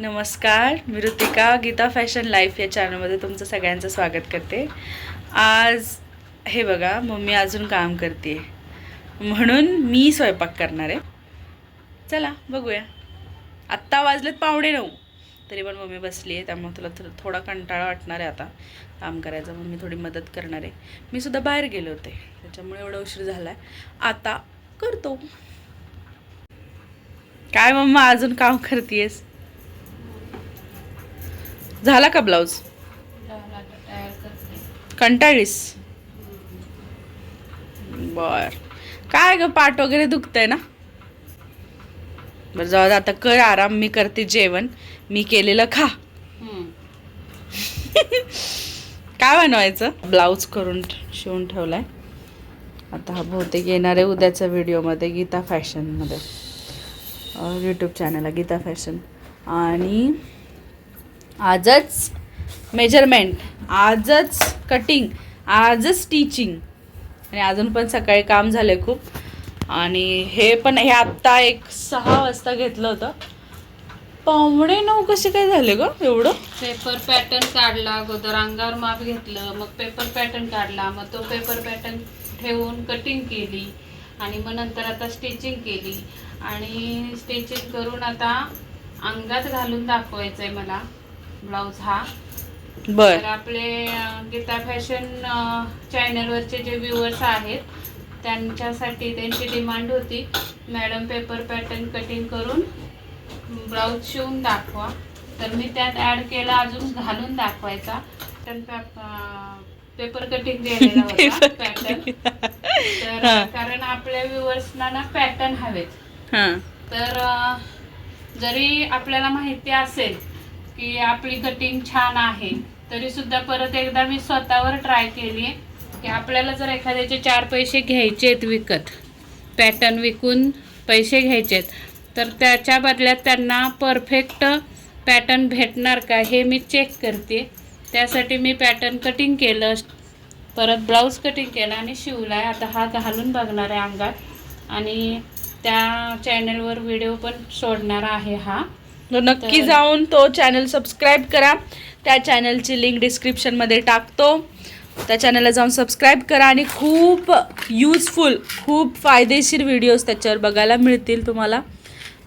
नमस्कार मी Ritika Geeta fashion life या चॅनलमध्ये तुमचं सगळ्यांचं स्वागत करते. आज हे बघा मम्मी अजून काम करते म्हणून मी स्वयंपाक करणार आहे. चला बघूया. आत्ता वाजलेत पावणे नऊ. तरी पण मम्मी बसली आहे त्यामुळे तुला थो थोडा कंटाळा वाटणार आहे आता. काम करायचं मम्मी मी थोडी मदत करणार आहे. मी सुद्धा बाहेर गेले होते त्याच्यामुळे एवढा उशीर झाला आहे आता करतो. काय मम्मा अजून काम करतेस झाला का ब्लाऊज? कंटाळीस बर. काय ग पाठ वगैरे दुखतंय ना? बरं जाऊ आता कर आराम मी करते जेवण. मी केलेलं खा. काय बनवायचं? ब्लाऊज करून शिवून ठेवलाय. आता हा बहुतेक येणार आहे उद्याच्या व्हिडिओमध्ये गीता फॅशनमध्ये. यूट्यूब चॅनल आहे गीता फॅशन. आणि आजच मेजरमेंट आजच कटिंग आजच टीचिंग आणि अजून पण सकाळी काम झालं आहे खूप. आणि हे पण हे आत्ता एक सहा वाजता घेतलं होतं. पावणे नऊ कसे काय झाले ग एवढं? पेपर पॅटर्न काढला अगोदर अंगावर माप घेतलं मग पेपर पॅटर्न काढला मग तो पेपर पॅटर्न ठेवून कटिंग केली. आणि मग नंतर आता स्टिचिंग केली. आणि स्टिचिंग करून आता अंगात घालून दाखवायचं आहे मला. ब्लाऊज हा. बर. तर आपले गीता फॅशन चॅनलवरचे जे व्ह्युअर्स आहेत त्यांच्यासाठी त्यांची डिमांड होती. मॅडम पेपर पॅटर्न कटिंग करून ब्लाऊज शिवून दाखवा. तर मी त्यात ॲड केला अजून घालून दाखवायचा. पॅटर्न पेपर कटिंग केलेला होता पॅटर्न. तर. कारण आपल्या व्ह्युअर्सना ना पॅटर्न हवेत. तर जरी आपल्याला माहिती असेल की आपली कटिंग छान आहे. तरी सुद्धा परत एकदा मी स्वतःवर ट्राय केली की आपल्याला जर एखाद्याचे चार पैसे घ्यायचे आहेत विकत पॅटर्न विकून पैसे घ्यायचे आहेत तर त्याच्या बदल्यात त्यांना परफेक्ट पॅटर्न भेटणार का हे मी चेक करते. त्यासाठी मी पॅटर्न कटिंग केलं परत ब्लाऊज कटिंग केला आणि शिवला आहे. आता हा घालून बघणार आहे अंगात. आणि त्या चॅनलवर व्हिडिओ पण सोडणार आहे हा. नक्की जाऊन तो चॅनल सबस्क्राईब करा. त्या चॅनलची लिंक डिस्क्रिप्शनमध्ये टाकतो. त्या चॅनलला जाऊन सबस्क्राईब करा आणि खूप यूजफुल खूप फायदेशीर व्हिडिओज त्याच्यावर बघायला मिळतील तुम्हाला.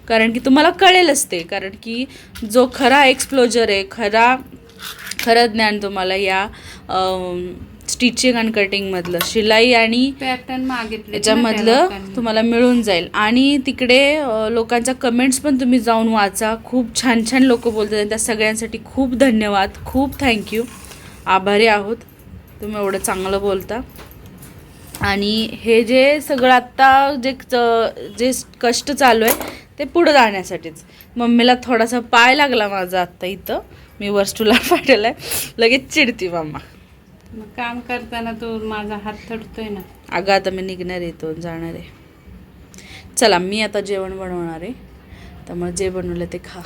कारण की तुम्हाला कळेलच ते कारण की जो खरा एक्सप्लोजर आहे खरा खरं ज्ञान तुम्हाला या स्टिचिंग अँड कटिंगमधलं शिलाई आणि पॅटर्न मागितले याच्यामधलं तुम्हाला मिळून जाईल. आणि तिकडे लोकांच्या कमेंट्स पण तुम्ही जाऊन वाचा. खूप छान छान लोक बोलतात आणि त्या सगळ्यांसाठी खूप धन्यवाद. खूप थँक्यू आभारी आहोत. तुम्ही एवढं चांगलं बोलता. आणि हे जे सगळं आत्ता जे जे कष्ट चालू आहे ते पुढं जाण्यासाठीच. मम्मीला थोडासा पाय लागला माझा आत्ता इथं. मी वस्तूला पाठवला आहे लगेच चिडती मम्मा. मग काम करताना तो माझा हात थडतोय ना. अगं आता मी निघणार येतो जाणार आहे. चला मी आता जेवण बनवणार आहे. त्यामुळे जे बनवलं ते खा.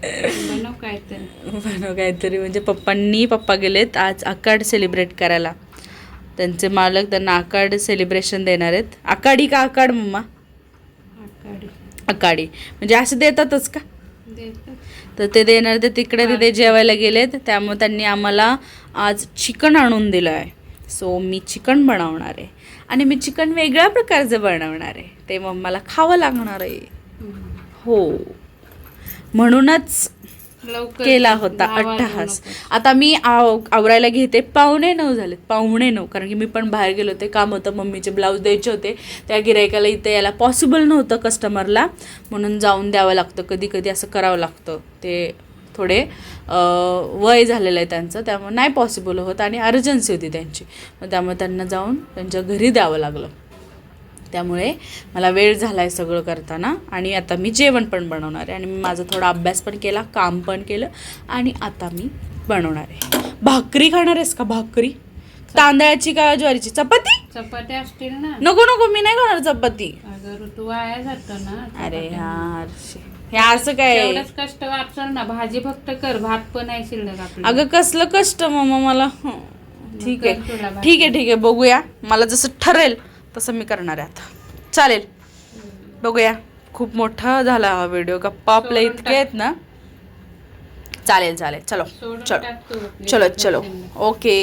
बनव काय तर बनव काहीतरी. म्हणजे पप्पांनी पप्पा गेलेत. आज आकाड सेलिब्रेट करायला. त्यांचे मालक त्यांना आकाड सेलिब्रेशन देणार आहेत. आकाडी का आकाड मम्मा? आकाडी. आकाडी. म्हणजे असं देतातच का? तर ते देणार ते तिकडे तिथे जेवायला गेलेत. त्यामुळे त्यांनी आम्हाला आज चिकन आणून दिलं आहे. सो मी चिकन बनवणार आहे. आणि मी चिकन वेगळ्या प्रकारचं बनवणार आहे. ते मग मला खावं लागणार आहे. हो. म्हणूनच केला होता अट्टहास. आता मी आव आवरायला घेते. पावणे नऊ झालेत. पावणे नऊ. कारण की मी पण बाहेर गेले होते. काम होतं. मम्मीचे ब्लाऊज द्यायचे होते. त्या गिरायकाला इथे यायला पॉसिबल नव्हतं कस्टमरला म्हणून जाऊन द्यावं लागतं. कधी कधी असं करावं लागतं. ते थोडे वय झालेलं आहे त्यांचं. त्यामुळे नाही पॉसिबल होत. आणि अर्जन्सी होती त्यांची. मग त्यामुळे त्यांना जाऊन त्यांच्या घरी द्यावं लागलं. त्यामुळे मला वेळ झाला आहे सगळं करताना. आणि आता मी जेवण पण बनवणार आहे. आणि मी माझा थोडा अभ्यास पण केला काम पण केलं आणि आता मी बनवणार आहे. भाकरी खाणार आहेस का? भाकरी? तांदळाची का ज्वारीची? चपाती? चपात्या असतील ना. नको नको मी नाही खाणार चपाती. अगं ऋतू वाया जातो ना अरे. यार. हे असं काय? कष्ट वाचल ना. भाजी फक्त कर भात पण आहे शिल्लक अगं कसलं कष्ट मग मला. ठीक आहे. ठीक आहे ठीक आहे. बघूया. मला जसं ठरेल तसं मी करणार आहे आता. चालेल. बघूया. खूप मोठा झाला हा व्हिडिओ गप्पा आपल्या इतके आहेत ना? चालेल चालेल. चलो. चलो. चलो चलो. ओके